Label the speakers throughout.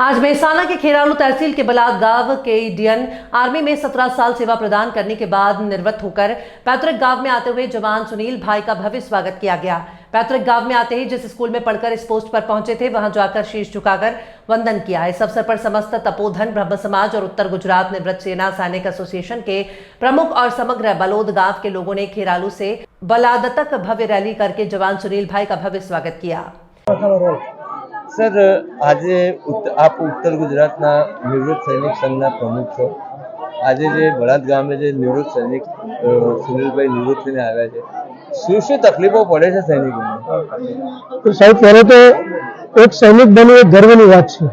Speaker 1: आज मेहसाना के खेरालू तहसील के बलाद गाँव के इंडियन आर्मी में 17 साल सेवा प्रदान करने के बाद निवृत्त होकर पैतृक गाँव में आते हुए जवान सुनील भाई का भव्य स्वागत किया गया। पैतृक गाँव में आते ही जिस स्कूल में पढ़कर इस पोस्ट पर पहुँचे थे, वहाँ जाकर शीश झुकाकर वंदन किया। इस अवसर पर समस्त तपोधन, ब्रह्म समाज और उत्तर गुजरात निवृत्त सेना सैनिक एसोसिएशन के प्रमुख और समग्र बलोद गाँव के लोगों ने खेरालू से बलाद तक भव्य रैली करके जवान सुनील भाई का भव्य स्वागत किया।
Speaker 2: સર, આજે આપ ઉત્તર ગુજરાતના નિવૃત્ત સૈનિક સંઘના પ્રમુખ છો. આજે જે બળાદ ગામે જે નિવૃત્ત સૈનિક સુનિલભાઈ નિવૃત્ત થઈને આવ્યા છે. શું શું તકલીફો પડે છે સૈનિકોને?
Speaker 3: તો સૌ પહેલો તો એક સૈનિક બનવું એક ગર્વની વાત છે.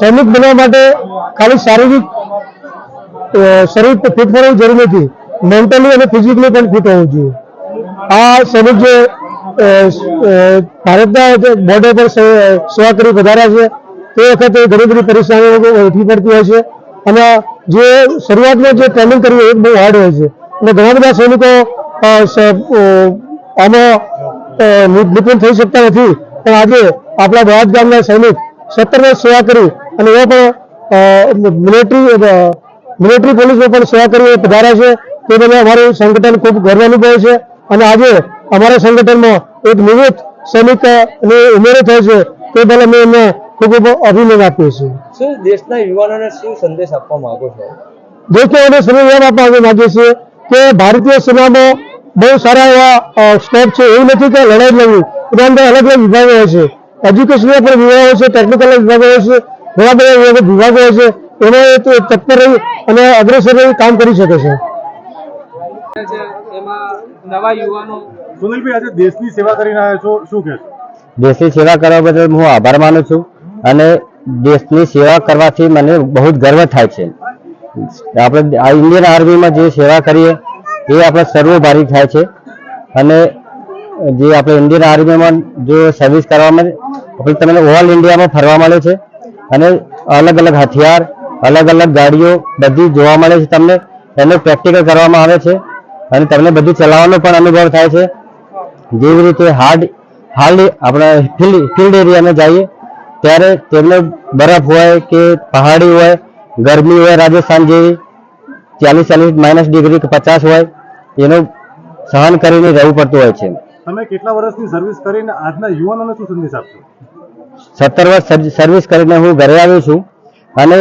Speaker 3: સૈનિક બનવા માટે ખાલી શારીરિક શરીર ફિટ હોવું જરૂરી નથી. મેન્ટલી અને ફિઝિકલી પણ ફિટ હોવું જોઈએ. આ સૈનિક જે ભારતના બોર્ડર પર સેવાકરી સેવા કરી વધાર્યા છે, તે વખતે ઘણી બધી પરેશાનીઓ ઉઠી પડતી હોય છે. અને જે શરૂઆતમાં જે ટ્રેનિંગ કરવી એ બહુ હાર્ડ હોય છે. અને ઘણા બધા સૈનિકો આમાં નિપુણ થઈ શકતા નથી. પણ આજે આપણા બહાદ ગામના સૈનિક સત્તર વર્ષ સેવા કરી અને એ પણ મિલિટરી મિલિટરી પોલીસમાં પણ સેવા કરી પધાર્યા છે. તે બદલ અમારું સંગઠન ખૂબ ગર્વ અનુભવે છે. અને આજે અમારા સંગઠનમાં એક નિવૃત્ત સૈનિકને ઉમેરો થયો છે તે બદલ અમે એમને ખૂબ ખૂબ અભિનંદન આપીએ છીએ.
Speaker 2: શું દેશના યુવાનોને શું સંદેશ આપવા માંગો છો?
Speaker 3: દેશને અમે સંદેશ આપવા માંગીએ છીએ કે ભારતીય સેનામાં બહુ સારા એવા સ્ટેપ છે. એવું નથી કે લડાઈ લડવી એના અંદર અલગ અલગ વિભાગો હોય છે. એજ્યુકેશનના પણ વિભાગો હોય છે ટેકનિકલ વિભાગો હોય છે ઘણા બધા વિભાગો હોય છે. એમાં એ તત્પર રહી અને અગ્રેસર રહી કામ કરી શકે છે.
Speaker 4: છે નવા યુવાનો
Speaker 5: સુનિલભાઈ, આજે દેશની સેવા કરીને આવ્યા છો. શું કહેશો
Speaker 6: દેશની સેવા કરવા બદલ હું આભાર માનું છું અને દેશની સેવા કરવાથી મને બહુ જ ગર્વ થાય છે. આપણે આ ઇન્ડિયન આર્મીમાં જે સેવા કરીએ, એ આપણે સર્વભારી થાય છે. અને જે આપણે ઇન્ડિયન આર્મીમાં જો સર્વિસ કરવામાં આપણે તમને ઓલ ઇન્ડિયામાં ફરવા મળે છે. અને અલગ અલગ હથિયાર, અલગ અલગ ગાડીઓ બધી જોવા મળે છે તમને. એનું પ્રેક્ટિકલ કરવામાં આવે છે. અને તમને બધું ચલાવવાનો પણ અનુભવ થાય છે. જેવી રીતે હાર્ડ હાર્ડ આપણે ફિલ્ડ ફિલ્ડ એરિયામાં જઈએ ત્યારે તેમને બરફ હોય કે પહાડી હોય ગરમી હોય રાજસ્થાન જેવી ચાલીસ ચાલીસ માઇનસ ડિગ્રી કે પચાસ હોય એનું સહન કરીને રહેવું પડતું હોય છે.
Speaker 5: તમે કેટલા વર્ષની સર્વિસ કરીને આજના યુવાનોને શું સંદેશ આપશો?
Speaker 6: સત્તર વર્ષ સર્વિસ કરીને હું ઘરે આવ્યો છું અને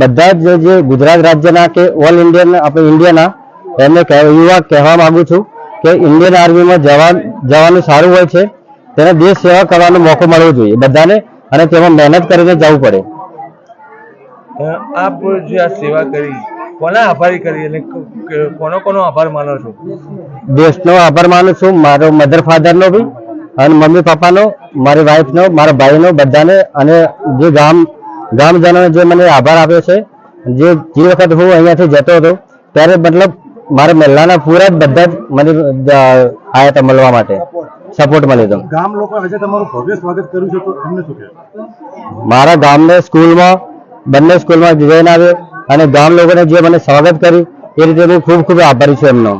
Speaker 6: બધા જ જે ગુજરાત રાજ્યના કે ઓલ ઇન્ડિયન આપણે ઇન્ડિયાના એમને યુવા કહેવા માંગુ છું કે ઇન્ડિયન આર્મીમાં જવાન જવાનું સારું હોય છે તેને દેશ સેવા કરવાનો મોકો મળવો જોઈએ બધાને અને તેમાં મહેનત કરીને જવું પડે.
Speaker 2: આપ જે આ સેવા કરી કોના આભારી કરી અને કોનો કોનો આભાર માનો છો?
Speaker 6: દેશનો આભાર માનું છું મારો મધર ફાધરનો બી અને મમ્મી પપ્પાનો મારી વાઈફનો મારા ભાઈનો બધાને અને જે ગામ ગામજનોને જે મને આભાર આપ્યો છે જે જે વખત હું અહીંયાથી જતો હતો ત્યારે મતલબ મારા મહિલાના પૂરા જ બધા જ મને આયા હતા મળવા માટે. સપોર્ટ મળ્યો હતો
Speaker 5: ગામ લોકો આજે તમારું ભવ્ય સ્વાગત કર્યું છે તો તમને શું કહેવાય
Speaker 6: મારા ગામને સ્કૂલમાં બંને સ્કૂલમાં જઈને આવ્યો અને ગામ લોકોને જે મને સ્વાગત કર્યું એ રીતે હું ખૂબ ખૂબ આભારી છું એમનો.